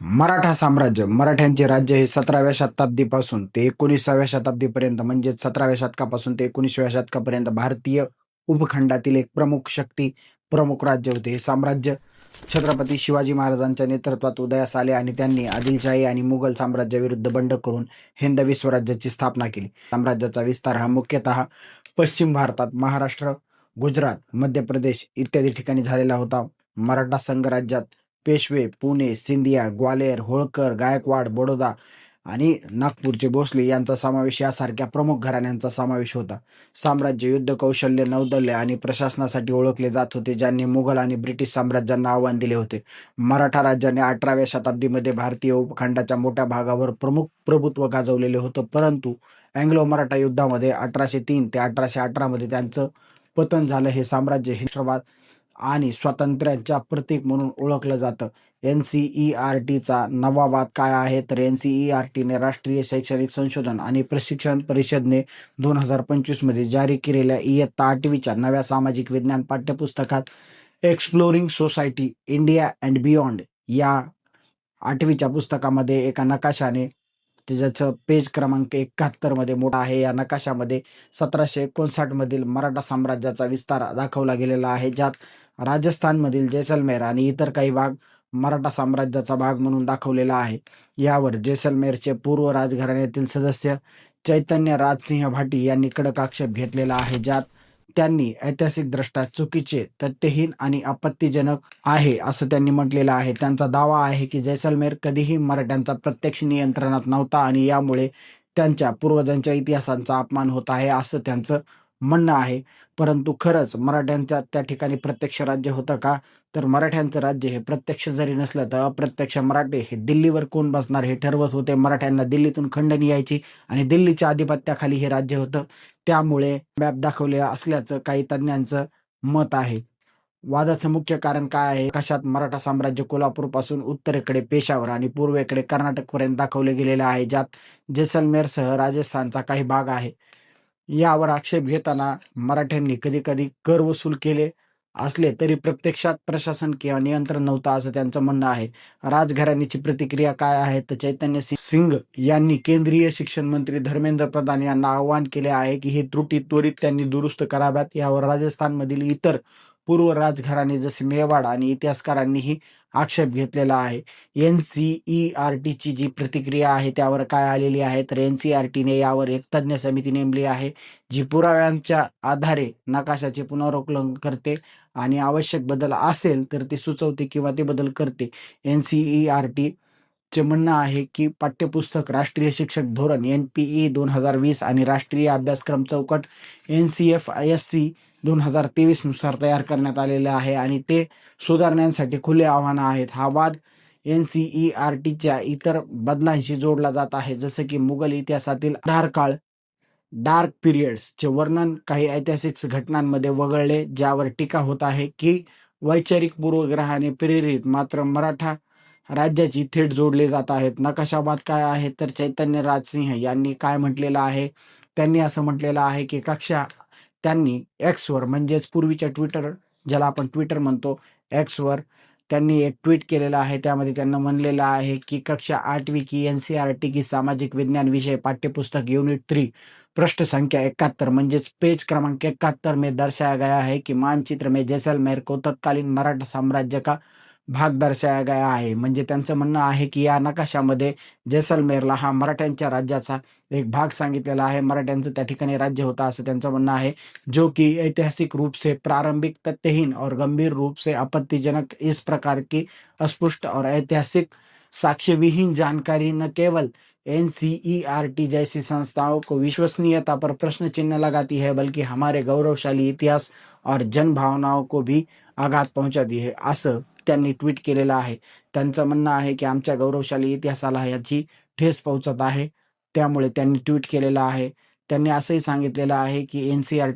मराठा साम्राज्य मराठ्यांचे राज्य हे सतराव्या शताब्दीपासून ते एकोणीसाव्या शताब्दीपर्यंत म्हणजे सतराव्या शतकापासून ते एकोणीसव्या शतकापर्यंत भारतीय उपखंडातील एक प्रमुख शक्ती प्रमुख राज्य होते हे साम्राज्य. छत्रपती शिवाजी महाराजांच्या नेतृत्वात उदयास आले आणि त्यांनी आदिलशाही आणि मुघल साम्राज्याविरुद्ध बंड करून हिंदवी स्वराज्याची स्थापना केली. साम्राज्याचा विस्तार हा मुख्यतः पश्चिम भारतात महाराष्ट्र गुजरात मध्य प्रदेश इत्यादी ठिकाणी झालेला होता. मराठा संघराज्यात पेशवे पुणे सिंधिया ग्वालेर होळकर गायकवाड बडोदा आणि नागपूरचे भोसले यांचा समावेश यासारख्या प्रमुख घराण्यांचा समावेश होता. साम्राज्य युद्ध कौशल्य नौदल्य आणि प्रशासनासाठी ओळखले जात होते ज्यांनी मुघल आणि ब्रिटिश साम्राज्यांना आव्हान दिले होते. मराठा राज्याने अठराव्या शताब्दीमध्ये भारतीय उपखंडाच्या मोठ्या भागावर प्रमुख प्रभुत्व गाजवलेले होतं परंतु अँग्लो मराठा युद्धामध्ये अठराशे तीन ते अठराशे अठरामध्ये त्यांचं पतन झालं. हे साम्राज्य हिंद्रवाद आणि स्वातंत्र्याच्या प्रतीक म्हणून ओळखलं जातं. एन सी ई आर टीचा नवा वाद काय आहे? तर एन सी ई आर टीने राष्ट्रीय शैक्षणिक संशोधन आणि प्रशिक्षण परिषदने दोन हजार पंचवीसमध्ये जारी केलेल्या इयत्ता आठवीच्या नव्या सामाजिक विज्ञान पाठ्यपुस्तकात exploring society India and beyond या आठवीच्या पुस्तकामध्ये एका नकाशाने त्याच्याचं पेज क्रमांक एकाहत्तरमध्ये मोठा आहे. या नकाशामध्ये सतराशे एकोणसाठ मधील मराठा साम्राज्याचा विस्तार दाखवला गेलेला आहे ज्यात राजस्थानमधील जैसलमेर आणि इतर काही भाग मराठा साम्राज्याचा भाग म्हणून दाखवलेला आहे. यावर जैसलमेरचे पूर्व राजघराण्यातील सदस्य चैतन्य राजसिंह भाटी यांनी कडक आक्षेप घेतलेला आहे ज्यात त्यांनी ऐतिहासिक दृष्ट्या चुकीचे तथ्यहीन आणि आपत्तीजनक आहे असं त्यांनी म्हटलेलं आहे. त्यांचा दावा आहे की जैसलमेर कधीही मराठ्यांचा प्रत्यक्ष नियंत्रणात नव्हता आणि यामुळे त्यांच्या पूर्वजांच्या इतिहासांचा अपमान होत आहे असं त्यांचं म्हणणं आहे. परंतु खरंच मराठ्यांच्या त्या ठिकाणी प्रत्यक्ष राज्य होतं का? तर मराठ्यांचं राज्य हे प्रत्यक्ष जरी नसलं तर अप्रत्यक्ष मराठे हे दिल्लीवर कोण बसणार हे ठरवत होते. मराठ्यांना दिल्लीतून खंडणी यायची आणि दिल्लीच्या आधिपत्याखाली हे राज्य होतं. त्यामुळे मॅप दाखवले असल्याचं काही तज्ज्ञांचं मत आहे. वादाचं मुख्य कारण काय आहे? कशात मराठा साम्राज्य कोल्हापूरपासून उत्तरेकडे पेशावर आणि पूर्वेकडे कर्नाटकपर्यंत दाखवले गेलेले आहे ज्यात जैसलमेरसह राजस्थानचा काही भाग आहे. यावर आक्षेप घेताना मराठ्यांनी कधी कधी कर वसूल केले असले तरी प्रत्यक्षात प्रशासन किंवा नियंत्रण नव्हतं असं त्यांचं म्हणणं आहे. राजघराण्याची प्रतिक्रिया काय आहे तर चैतन्य सिंग यांनी केंद्रीय शिक्षण मंत्री धर्मेंद्र प्रधान यांना आवाहन केले आहे की ही त्रुटी त्वरित त्यांनी दुरुस्त कराव्यात. यावर राजस्थानमधील इतर पूर्व राजघराणे जसे मेवाड आणि इतिहासकारांनीही आक्षेप घेतलेला आहे. एन सी ई आर टीची जी प्रतिक्रिया आहे त्यावर काय आलेली आहे? तर एन सी आर टीने यावर एक तज्ज्ञ समिती नेमली आहे जी पुराव्यांच्या आधारे नकाशाचे पुनरावलोकन करते आणि आवश्यक बदल असेल तर ती सुचवते किंवा ते बदल करते. N C E R T चे म्हणणं आहे की पाठ्यपुस्तक राष्ट्रीय शिक्षक धोरण एन पी ई दोन हजार वीस आणि राष्ट्रीय अभ्यासक्रम चौकट N C F I S C दोन हजार तेवीसनुसार तयार करण्यात आलेले आहे आणि ते सुधारण्यासाठी खुले आव्हानं आहेत. हा वाद एन सी ई आर टीच्या इतर बदलांशी जोडला जात आहे जसं की मुघल इतिहासातील आधार काळ डार्क पिरियड्सचे वर्णन काही ऐतिहासिक घटनांमध्ये वगळले ज्यावर टीका होत आहे की वैचारिक पूर्वग्रहाने प्रेरित मात्र मराठा राज्याची थेट जोडले जात आहेत. नकाशाबाद काय आहे? तर चैतन्य राजसिंह यांनी काय म्हटलेलं आहे? त्यांनी असं म्हटलेलं आहे की कक्षा त्यांनी एक्सवर म्हणजेच पूर्वीच्या ट्विटर ज्याला आपण ट्विटर म्हणतो एक्सवर त्यांनी एक ट्विट केलेलं आहे. त्यामध्ये त्यांना म्हणलेलं आहे की कक्षा आठवी की एन सी आर टी की सामाजिक विज्ञान विषय पाठ्यपुस्तक युनिट थ्री पृष्ठ संख्या इकहत्तर म्हणजेच पेज क्रमांक इकहत्तर में दर्शाया गया है कि मानचित्र में जैसलमेर को तत्कालीन मराठा साम्राज्य का भाग दर्शाया गया आहे. म्हणजे त्यांचं म्हणणं आहे की या नकाशामध्ये जैसलमेरला हा मराठ्यांच्या राज्याचा एक भाग सांगितलेला आहे. मराठ्यांचं त्या ठिकाणी राज्य होता असं त्यांचं म्हणणं आहे. जो कि ऐतिहासिक रूप से प्रारंभिक तथ्यहीन और गंभीर रूप से आपत्तिजनक इस प्रकार की अस्पष्ट और ऐतिहासिक साक्ष्यविहीन जानकारी न केवल एन जैसी संस्थाओं को विश्वसनीयता पर प्रश्न चिन्ह लगाती है, बल्कि हमारे गौरवशाली इतिहास और जनभावनाओं को भी आघात पहुंचाती है. असं त्यांनी ट्विट केलेलं आहे. त्यांचं म्हणणं आहे की आमच्या गौरवशाली इतिहासाला याची ठेस पोहोचत आहे. त्यामुळे त्यांनी ट्विट केलेलं आहे. त्यांनी असंही सांगितलेलं आहे की एन सी आर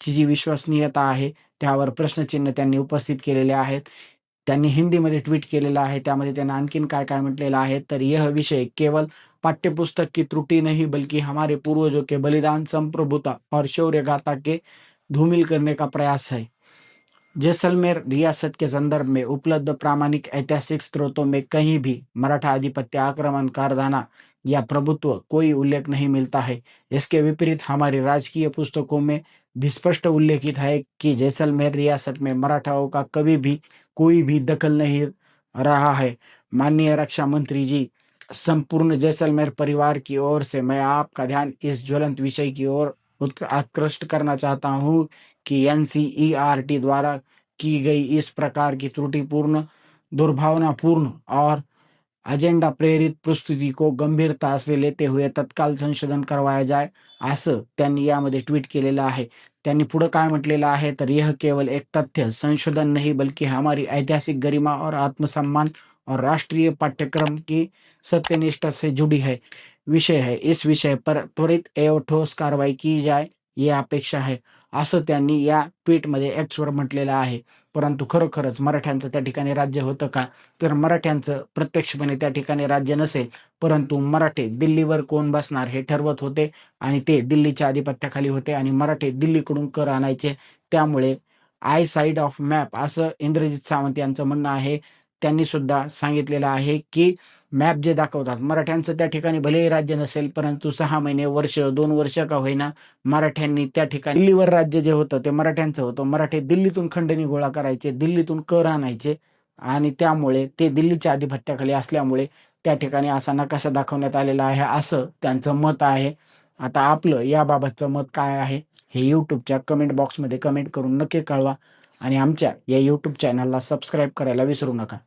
ची जी विश्वसनीयता आहे त्यावर प्रश्नचिन्ह त्यांनी उपस्थित केलेले आहेत. त्यांनी हिंदीमध्ये ट्विट केलेलं आहे. त्यामध्ये त्यांना आणखीन काय काय म्हटलेलं आहे तर यह विषय केवळ पाठ्यपुस्तक की त्रुटि नहीं बल्कि हमारे पूर्वजों के बलिदान संप्रभुता और शौर्य गाथा के धूमिल करने का प्रयास है. जैसलमेर रियासत के संदर्भ में उपलब्ध प्रामाणिक ऐतिहासिक स्रोतों में कहीं भी मराठा आधिपत्य आक्रमण, कारदाना या प्रभुत्व कोई उल्लेख नहीं मिलता है। इसके विपरीत हमारी राजकीय पुस्तकों में भी स्पष्ट उल्लेखित है कि जैसलमेर रियासत में मराठाओं का कभी भी कोई भी दखल नहीं रहा है। माननीय रक्षा मंत्री जी, संपूर्ण जैसलमेर परिवार की ओर से मैं आपका ध्यान इस ज्वलंत विषय की ओर आकृष्ट करना चाहता हूँ कि एनसीईआरटी द्वारा की गई इस प्रकार की त्रुटिपूर्ण दुर्भावनापूर्ण और अजेंडा प्रेरित प्रस्तुती को गंभीरता से लेते हुए तत्काल संशोधन करवाया जाए, असं त्यांनी यामध्ये ट्विट केलेलं आहे. त्यांनी पुढे काय म्हटलेलं आहे? तर यह केवल एक तथ्य, संशोधन नहीं, बल्कि हमारी ऐतिहासिक गरिमा और आत्मसम्मान और राष्ट्रीय पाठ्यक्रम की सत्यनिष्ठा से जुड़ी है. विषय है। इस विषय पर त्वरित एव ठोस कारवाई की जाए ये अपेक्षा है असं त्यांनी या ट्विटमध्ये एक्सवर म्हटलेलं आहे. परंतु खरोखरच मराठ्यांचं त्या ठिकाणी राज्य होतं का? तर मराठ्यांचं प्रत्यक्षपणे त्या ठिकाणी राज्य नसेल परंतु मराठे दिल्लीवर कोण बसणार हे ठरवत होते आणि ते दिल्लीच्या आधिपत्याखाली होते आणि मराठे दिल्लीकडून कर आणायचे. त्यामुळे आय साईड ऑफ मॅप असं इंद्रजित सावंत यांचं म्हणणं आहे. त्यांनी सुद्धा सांगितलेलं आहे की मॅप जे दाखवतात मराठ्यांचं त्या ठिकाणी भलेही राज्य नसेल परंतु सहा महिने वर्ष दोन वर्ष का होईना मराठ्यांनी त्या ठिकाणी दिल्लीवर राज्य जे होतं ते मराठ्यांचं होतं. मराठे दिल्लीतून खंडणी गोळा करायचे दिल्लीतून कर आणायचे आणि त्यामुळे ते दिल्लीच्या आधिपत्याखाली असल्यामुळे त्या ठिकाणी असा नकाशा दाखवण्यात आलेला आहे असं त्यांचं मत आहे. आता आपलं याबाबतचं मत काय आहे हे यूट्यूबच्या कमेंट बॉक्समध्ये कमेंट करून नक्की कळवा आणि आमच्या या यूट्यूब चॅनलला सबस्क्राईब करायला विसरू नका.